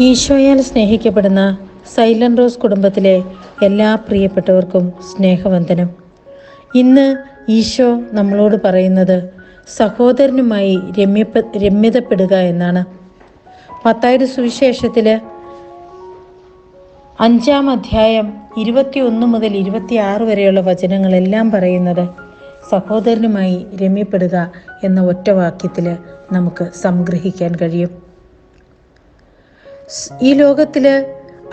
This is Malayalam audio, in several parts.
ഈശോയാൽ സ്നേഹിക്കപ്പെടുന്ന സൈലന്റ് റോസ് കുടുംബത്തിലെ എല്ലാ പ്രിയപ്പെട്ടവർക്കും സ്നേഹവന്ദനം. ഇന്ന് ഈശോ നമ്മളോട് പറയുന്നത് സഹോദരനുമായി രമ്യപ്പ രമ്യതപ്പെടുക എന്നാണ്. പത്തായിരം സുവിശേഷത്തിൽ അഞ്ചാം അധ്യായം ഇരുപത്തിയൊന്ന് മുതൽ ഇരുപത്തിയാറ് വരെയുള്ള വചനങ്ങളെല്ലാം പറയുന്നത് സഹോദരനുമായി രമ്യപ്പെടുക എന്ന ഒറ്റ വാക്യത്തിൽ നമുക്ക് സംഗ്രഹിക്കാൻ കഴിയും. ഈ ലോകത്തിൽ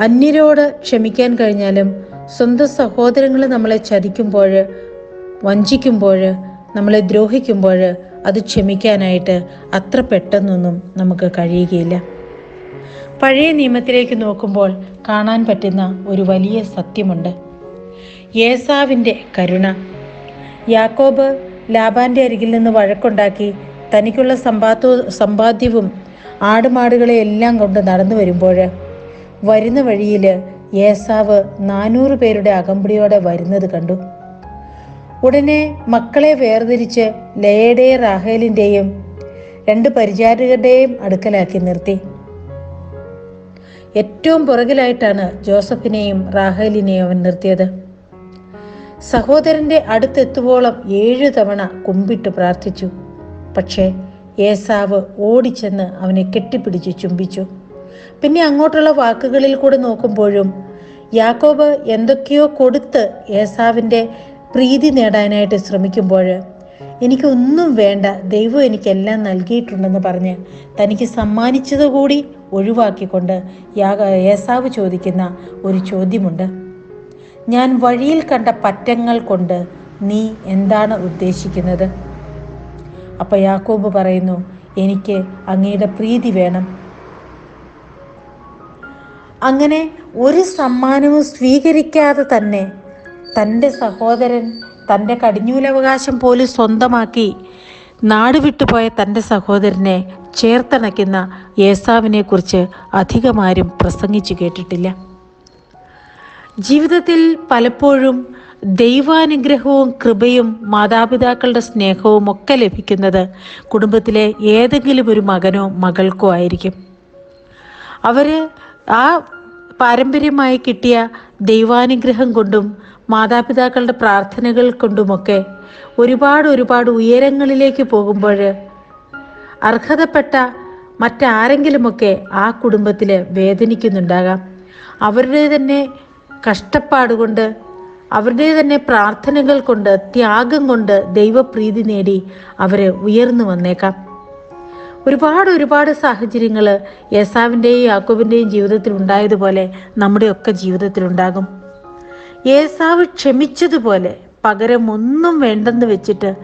അന്യരോട് ക്ഷമിക്കാൻ കഴിഞ്ഞാലും സ്വന്തം സഹോദരങ്ങൾ നമ്മളെ ചതിക്കുമ്പോൾ വഞ്ചിക്കുമ്പോൾ നമ്മളെ ദ്രോഹിക്കുമ്പോൾ അത് ക്ഷമിക്കാനായിട്ട് അത്ര പെട്ടെന്നൊന്നും നമുക്ക് കഴിയുകയില്ല. പഴയ നിയമത്തിലേക്ക് നോക്കുമ്പോൾ കാണാൻ പറ്റുന്ന ഒരു വലിയ സത്യമുണ്ട്. യേസാവിന്റെ കരുണ. യാക്കോബ് ലാബാന്റെ അരികിൽ നിന്ന് വഴക്കുണ്ടാക്കി തനിക്കുള്ള സമ്പാദ്യ സമ്പാദ്യവും ആടുമാടുകളെ എല്ലാം കൊണ്ട് നടന്നു വരുമ്പോൾ വരുന്ന വഴിയിൽ ഏസാവ് നാനൂറ് പേരുടെ അകമ്പടിയോടെ വരുന്നത് കണ്ടു. ഉടനെ മക്കളെ വേർതിരിച്ച് ലയയുടെയും റാഹേലിന്റെയും രണ്ട് പരിചാരകരുടെയും അടുക്കലാക്കി നിർത്തി. ഏറ്റവും പുറകിലായിട്ടാണ് ജോസഫിനെയും റാഹേലിനെയും അവൻ നിർത്തിയത്. സഹോദരന്റെ അടുത്തെത്തുവോളം ഏഴു തവണ കുമ്പിട്ട് പ്രാർത്ഥിച്ചു. പക്ഷേ ഏസാവ് ഓടിച്ചെന്ന് അവനെ കെട്ടിപ്പിടിച്ച് ചുംബിച്ചു. പിന്നെ അങ്ങോട്ടുള്ള വാക്കുകളിൽ കൂടെ നോക്കുമ്പോഴും യാക്കോബ് എന്തൊക്കെയോ കൊടുത്ത് ഏസാവിന്റെ പ്രീതി നേടാനായിട്ട് ശ്രമിക്കുമ്പോൾ എനിക്കൊന്നും വേണ്ട ദൈവം എനിക്കെല്ലാം നൽകിയിട്ടുണ്ടെന്ന് പറഞ്ഞ് തനിക്ക് സമ്മാനിച്ചതുകൂടി ഒഴിവാക്കിക്കൊണ്ട് യാഗ ഏസാവ് ചോദിക്കുന്ന ഒരു ചോദ്യമുണ്ട്. ഞാൻ വഴിയിൽ കണ്ട പറ്റങ്ങൾ കൊണ്ട് നീ എന്താണ് ഉദ്ദേശിക്കുന്നത്? അപ്പൊ യാക്കോബ് പറയുന്നു എനിക്ക് അങ്ങയുടെ പ്രീതി വേണം. അങ്ങനെ ഒരു സമ്മാനവും സ്വീകരിക്കാതെ തന്നെ തന്റെ സഹോദരൻ തന്റെ കടിഞ്ഞൂലവകാശം പോലും സ്വന്തമാക്കി നാടുവിട്ടുപോയ തന്റെ സഹോദരനെ ചേർത്തണയ്ക്കുന്ന യേസാവിനെ കുറിച്ച് അധികമാരും പ്രസംഗിച്ചു കേട്ടിട്ടില്ല. ജീവിതത്തിൽ പലപ്പോഴും ദൈവാനുഗ്രഹവും കൃപയും മാതാപിതാക്കളുടെ സ്നേഹവും ഒക്കെ ലഭിക്കുന്നത് കുടുംബത്തിലെ ഏതെങ്കിലും ഒരു മകനോ മകൾക്കോ ആയിരിക്കും. അവർ ആ പാരമ്പര്യമായി കിട്ടിയ ദൈവാനുഗ്രഹം കൊണ്ടും മാതാപിതാക്കളുടെ പ്രാർത്ഥനകൾ കൊണ്ടുമൊക്കെ ഒരുപാട് ഒരുപാട് ഉയരങ്ങളിലേക്ക് പോകുമ്പോൾ അർഹതപ്പെട്ട മറ്റാരെങ്കിലുമൊക്കെ ആ കുടുംബത്തിൽ വേദനിക്കുന്നുണ്ടാകാം. അവരുടെ തന്നെ കഷ്ടപ്പാടുകൊണ്ട് അവരുടെ തന്നെ പ്രാർത്ഥനകൾ കൊണ്ട് ത്യാഗം കൊണ്ട് ദൈവപ്രീതി നേടി അവർ ഉയർന്നു വന്നേക്കാം. ഒരുപാട് ഒരുപാട് സാഹചര്യങ്ങൾ യേസാവിന്റെയും യാക്കോബിന്റെയും ജീവിതത്തിൽ ഉണ്ടായതുപോലെ നമ്മുടെയൊക്കെ ജീവിതത്തിൽ ഉണ്ടാകും. യേസാവ് ക്ഷമിച്ചതുപോലെ പകരം ഒന്നും വേണ്ടെന്ന് വെച്ചിട്ട്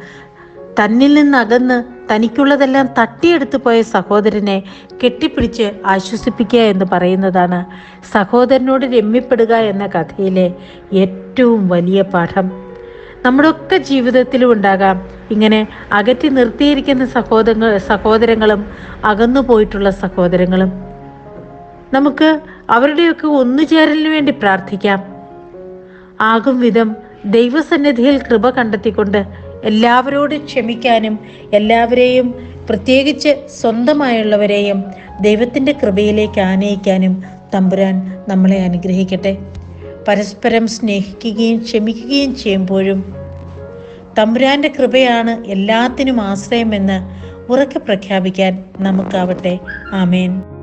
തന്നിൽ നിന്ന് അകന്ന് തനിക്കുള്ളതെല്ലാം തട്ടിയെടുത്തു പോയ സഹോദരനെ കെട്ടിപ്പിടിച്ച് ആശ്വസിപ്പിക്കുക എന്ന് പറയുന്നതാണ് സഹോദരനോട് രമ്യപ്പെടുക എന്ന കഥയിലെ ഏറ്റവും വലിയ പാഠം. നമ്മുടെയൊക്കെ ജീവിതത്തിലും ഉണ്ടാകാം. ഇങ്ങനെ അകറ്റി നിർത്തിയിരിക്കുന്ന സഹോദരങ്ങൾ സഹോദരങ്ങളും അകന്നു പോയിട്ടുള്ള സഹോദരങ്ങളും. നമുക്ക് അവരുടെയൊക്കെ ഒന്നുചേരലിന് വേണ്ടി പ്രാർത്ഥിക്കാം. ആകും വിധം ദൈവസന്നിധിയിൽ കൃപ കണ്ടെത്തിക്കൊണ്ട് എല്ലാവരോടും ക്ഷമിക്കാനും എല്ലാവരെയും പ്രത്യേകിച്ച് സ്വന്തമായുള്ളവരെയും ദൈവത്തിന്റെ കൃപയിലേക്ക് ആനയിക്കാനും തമ്പുരാൻ നമ്മളെ അനുഗ്രഹിക്കട്ടെ. പരസ്പരം സ്നേഹിക്കുകയും ക്ഷമിക്കുകയും ചെയ്യുമ്പോഴും തമ്പുരാന്റെ കൃപയാണ് എല്ലാത്തിനും ആശ്രയമെന്ന് ഉറക്കെ പ്രഖ്യാപിക്കാൻ നമുക്കാവട്ടെ. ആമേൻ.